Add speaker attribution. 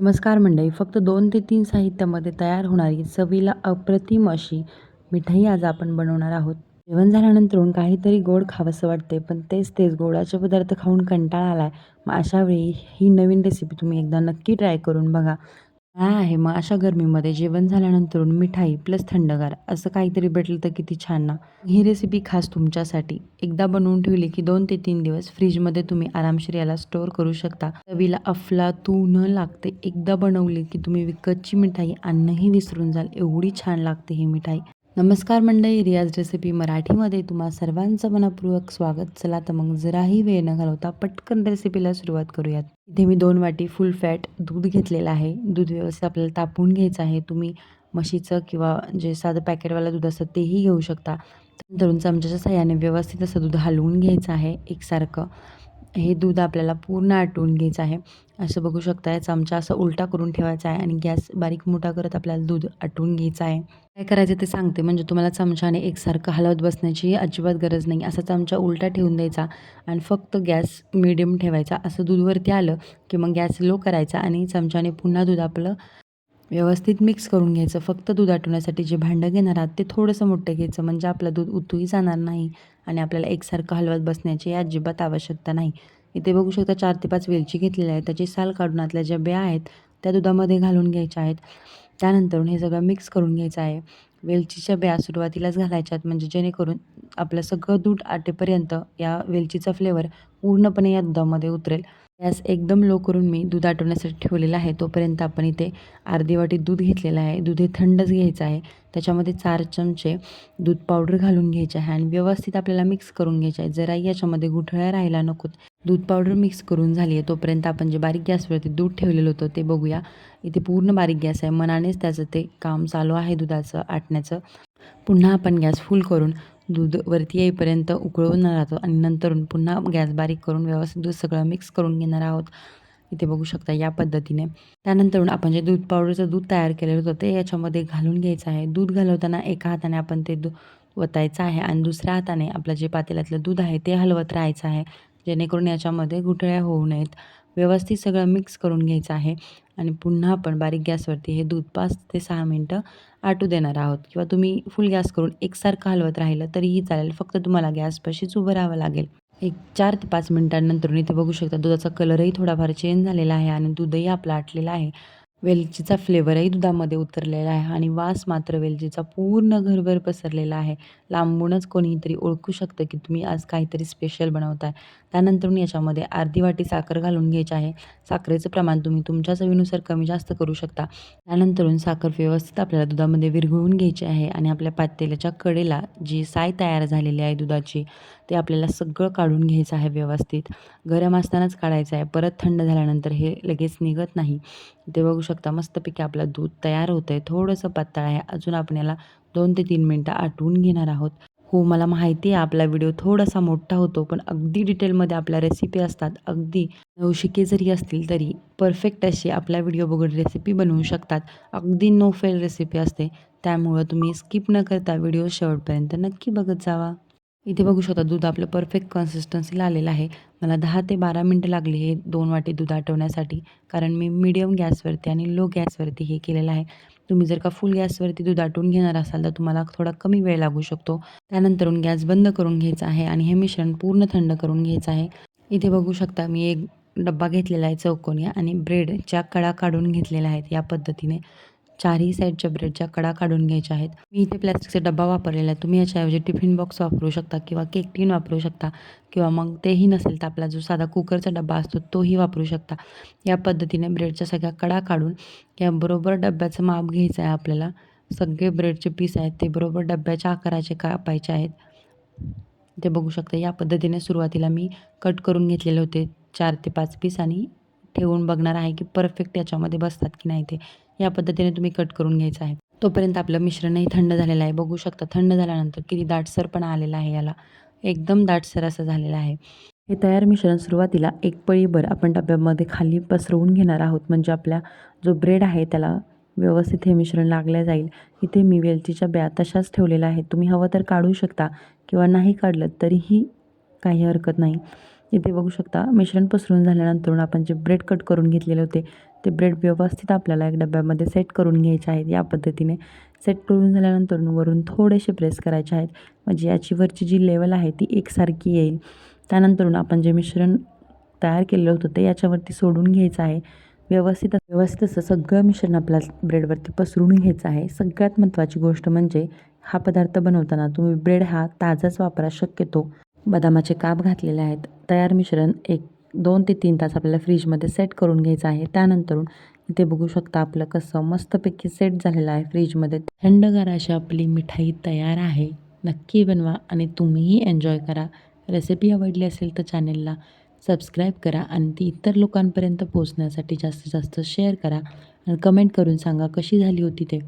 Speaker 1: नमस्कार मंडळी फक्त दोन ते तीन साहित्यामध्ये तयार होणारी चवीला अप्रतिम अशी मिठाई आज आपण बनवणार आहोत. जेवण झाल्यानंतर काहीतरी गोड खावंसं वाटते पण तेच तेच गोडाचे पदार्थ खाऊन कंटाळा आला आहे मग अशावेळी ही नवीन रेसिपी तुम्ही एकदा नक्की ट्राय करून बघा. हा आहे. मग अशा गरमीमध्ये जेवण झाल्यानंतरून मिठाई प्लस थंडगार असं काहीतरी भेटलं तर किती छान ना. ही रेसिपी खास तुमच्यासाठी. एकदा बनवून ठेवली की दोन ते तीन दिवस फ्रीजमध्ये तुम्ही आरामशीर याला स्टोअर करू शकता. चवीला अफला तू न लागते. एकदा बनवली की तुम्ही विकतची मिठाई अन्नही विसरून जाल. एवढी छान लागते ही मिठाई. नमस्कार मंडळी रियाज रेसिपी मराठीमध्ये तुम्हा सर्वांचं मनपूर्वक स्वागत. चला तर मग जराही वेळ न घालवता पटकन रेसिपीला सुरुवात करूयात. इथे मी दोन वाटी फुल फॅट दूध घेतलेलं आहे. दूध व्यवस्थित आपल्याला तापवून घ्यायचं आहे. तुम्ही म्हशीचं किंवा जे साधं पॅकेटवालं दूध असतं तेही घेऊ शकता. नंतरून चमच्याच्या साह्याने व्यवस्थित असं दूध हलवून घ्यायचं आहे एकसारखं. हे दूध आपल्याला पूर्ण आटवून घ्यायचं आहे. असं बघू शकता चमचा असं उलटा करून ठेवायचा आहे आणि गॅस बारीक मोठा करत आपल्याला दूध आटवून घ्यायचं आहे. काय करायचं ते सांगते म्हणजे तुम्हाला चमच्याने एकसारखं हलवत बसण्याची अजिबात गरज नाही. असा चमचा उलटा ठेवून द्यायचा आणि फक्त गॅस मिडियम ठेवायचा. असं दूधवरती आलं की मग गॅस लो करायचा आणि चमच्याने पुन्हा दूध आपलं व्यवस्थित मिक्स करून घ्यायचं. फक्त दूध आटवण्यासाठी जे भांडं घेणार आहात ते थोडंसं मोठं घ्यायचं. म्हणजे आपलं दूध उतूही जाणार नाही आणि आपल्याला एकसारखं हलवत बसण्याची अजिबात आवश्यकता नाही. इथे बघू शकता चार ते पाच वेलची घेतलेली आहे त्याची साल काढून आतल्या ज्या बिया आहेत त्या दुधामध्ये घालून घ्यायच्या आहेत. त्यानंतर हे सगळं मिक्स करून घ्यायचं आहे. वेलचीच्या बिया सुरुवातीलाच घालायच्या आहेत. म्हणजे जेणेकरून आपलं सगळं दूध आटेपर्यंत या वेलचीचा फ्लेवर पूर्णपणे या दुधामध्ये उतरेल. गॅस एकदम लो करून मी दूध आटवण्यासाठी ठेवलेला आहे. तोपर्यंत आपण इथे अर्धी वाटी दूध घेतलेलं आहे. दूध हे थंडच घ्यायचं आहे. त्याच्यामध्ये चार चमचे दूध पावडर घालून घ्यायचे आहे आणि व्यवस्थित आपल्याला मिक्स करून घ्यायचे आहे. जरा याच्यामध्ये गुठळ्या राहायला नकोत. दूध पावडर मिक्स करून झाली आहे. तोपर्यंत आपण जे बारीक गॅसवरती दूध ठेवलेलं होतं ते बघूया. इथे पूर्ण बारीक गॅस आहे. मनानेच त्याचं ते काम चालू आहे दुधाचं आटण्याचं. पुन्हा आपण गॅस फुल करून दूध वरती येईपर्यंत उकळून राहतो आणि नंतरून पुन्हा गॅस बारीक करून व्यवस्थित दूध सगळं मिक्स करून घेणार आहोत. इथे बघू शकता या पद्धतीने. त्यानंतरून आपण जे दूध पावडरचं दूध तयार केलेलं होतं ते याच्यामध्ये घालून घ्यायचं आहे. दूध घालवताना एका हाताने आपण ते दूध वतायचं आहे आणि दुसऱ्या हाताने आपलं जे पातेल्यातलं दूध आहे ते हलवत राहायचं आहे. जेणेकरून याच्यामध्ये गुठळ्या होऊ नयेत. व्यवस्थित सगळं मिक्स करून घ्यायचं आहे. आणि पुन्हा आपण बारीक गॅसवरती हे दूध पाच ते सहा मिनटं आटू देणार आहोत. किंवा तुम्ही फुल गॅस करून एकसारखं हलवत राहिलं तरीही चालेल. फक्त तुम्हाला गॅसपाशीच उभं राहावं लागेल. एक चार ते पाच मिनटांनंतर इथे बघू शकता दुधाचा कलरही थोडाफार चेंज झालेला आहे आणि दूधही आपलं आटलेलं आहे. वेलचीचा फ्लेवरही दुधामध्ये उतरलेला आहे आणि वास मात्र वेलचीचा पूर्ण घरभर पसरलेला आहे. लांबूनच कोणीतरी ओळखू शकतं की तुम्ही आज काहीतरी स्पेशल बनवताय. त्यानंतर याच्यामध्ये अर्धी वाटी साखर घालून घ्यायची आहे. साखरेचं प्रमाण तुम्ही तुमच्या चवीनुसार कमी जास्त करू शकता. त्यानंतरून साखर व्यवस्थित आपल्याला दुधामध्ये विरघळून घ्यायची आहे आणि आपल्या पातेल्याच्या कडेला जी साय तयार झालेली आहे दुधाची ते आपल्याला सगळं काढून घ्यायचं आहे व्यवस्थित. गरम असतानाच काढायचं आहे. परत थंड झाल्यानंतर हे लगेच निघत नाही. ते बघू शकता. मस्तपैकी आपलं दूध तयार होतं आहे थोडंसं पातळ आहे. अजून आपण याला दोन ते तीन मिनटं आटवून घेणार आहोत. हो मला माहिती आहे आपला व्हिडिओ थोडासा मोठा होतो पण अगदी डिटेलमध्ये आपल्या रेसिपी असतात. अगदी नवशिके जरी असतील तरी परफेक्ट अशी आपला व्हिडिओ बघून रेसिपी बनवू शकतात. अगदी नो फेल रेसिपी असते. त्यामुळं तुम्ही स्किप न करता व्हिडिओ शेवटपर्यंत नक्की बघत जावा. इथे बघू शकता दूध आपलं परफेक्ट कन्सिस्टन्सीला आलेलं आहे. मला दहा ते बारा मिनटं लागली हे दोन वाटी दूध आटवण्यासाठी कारण मी मीडियम गॅसवरती आणि लो गॅसवरती हे केलेलं आहे. तुम्ही जर का फुल गॅसवरती दूध आटवून घेणार असाल तर तुम्हाला थोडा कमी वेळ लागू शकतो. त्यानंतरून गॅस बंद करून घ्यायचा आहे आणि हे मिश्रण पूर्ण थंड करून घ्यायचं आहे. इथे बघू शकता मी एक डब्बा घेतलेला आहे चौकोनी आणि ब्रेडच्या कडा काढून घेतलेल्या आहेत या पद्धतीने. चारही साईडच्या ब्रेडच्या कडा काढून घ्यायच्या आहेत. मी इथे प्लॅस्टिकचा डब्बा वापरलेला आहे. तुम्ही याच्याऐवजी टिफिन बॉक्स वापरू शकता किंवा केक टीन वापरू शकता किंवा मग तेही नसेल तर आपला जो साधा कुकरचा डब्बा असतो तोही वापरू शकता. या पद्धतीने ब्रेडच्या सगळ्या कडा काढून या बरोबर डब्याचं माप घ्यायचं आहे आपल्याला. सगळे ब्रेडचे पीस आहेत ते बरोबर डब्याच्या आकाराचे कापायचे आहेत. ते बघू शकता या पद्धतीने सुरुवातीला मी कट करून घेतलेले होते. चार ते पाच पीस आणि ठेवून बघणार आहे की परफेक्ट याच्यामध्ये बसतात की नाही ते. या पद्धतीने तुम्ही कट करून घ्यायचं आहे. तोपर्यंत आपलं मिश्रणही थंड झालेलं आहे. बघू शकता थंड झाल्यानंतर किती दाटसरपणा आलेला आहे याला. एकदम दाटसर असं झालेलं आहे. हे तयार मिश्रण सुरुवातीला एक पळीभर आपण डब्यामध्ये खाली पसरवून घेणार आहोत. म्हणजे आपल्या जो ब्रेड आहे त्याला व्यवस्थित हे मिश्रण लागलं जाईल. इथे मी वेलचीच्या ब्या तशाच ठेवलेल्या आहेत. तुम्ही हवं तर काढू शकता किंवा नाही काढलं तरीही काही हरकत नाही. इथे बघू शकता मिश्रण पसरून झाल्यानंतर आपण जे ब्रेड कट करून घेतलेले होते ते ब्रेड व्यवस्थित आपल्याला एक डब्यामध्ये सेट करून घ्यायचे आहेत या पद्धतीने. सेट करून झाल्यानंतर वरून थोडेसे प्रेस करायचे आहेत. म्हणजे याची वरची जी लेवल आहे ती एकसारखी येईल. त्यानंतरून आपण जे मिश्रण तयार केलेलं होतं ते याच्यावरती सोडून घ्यायचं आहे. व्यवस्थित व्यवस्थित असं सगळं मिश्रण आपल्या ब्रेडवरती पसरून घ्यायचं आहे. सगळ्यात महत्त्वाची गोष्ट म्हणजे हा पदार्थ बनवताना तुम्ही ब्रेड हा ताजाच वापरा शक्यतो. बदामाचे काप घातलेले आहेत. तयार मिश्रण एक दोन ते तीन तास आपल्याला फ्रीजमध्ये सेट करून घ्यायचं आहे. त्यानंतरून इथे बघू शकता आपलं कसं मस्तपैकी सेट झालेलं आहे फ्रीजमध्ये. थंडगार अशी आपली मिठाई तयार आहे. नक्की बनवा आणि तुम्हीही एन्जॉय करा. रेसिपी आवडली असेल तर चॅनेलला सबस्क्राईब करा आणि ती इतर लोकांपर्यंत पोहोचण्यासाठी जास्तीत जास्त शेअर करा. आणि कमेंट करून सांगा कशी झाली होती ते.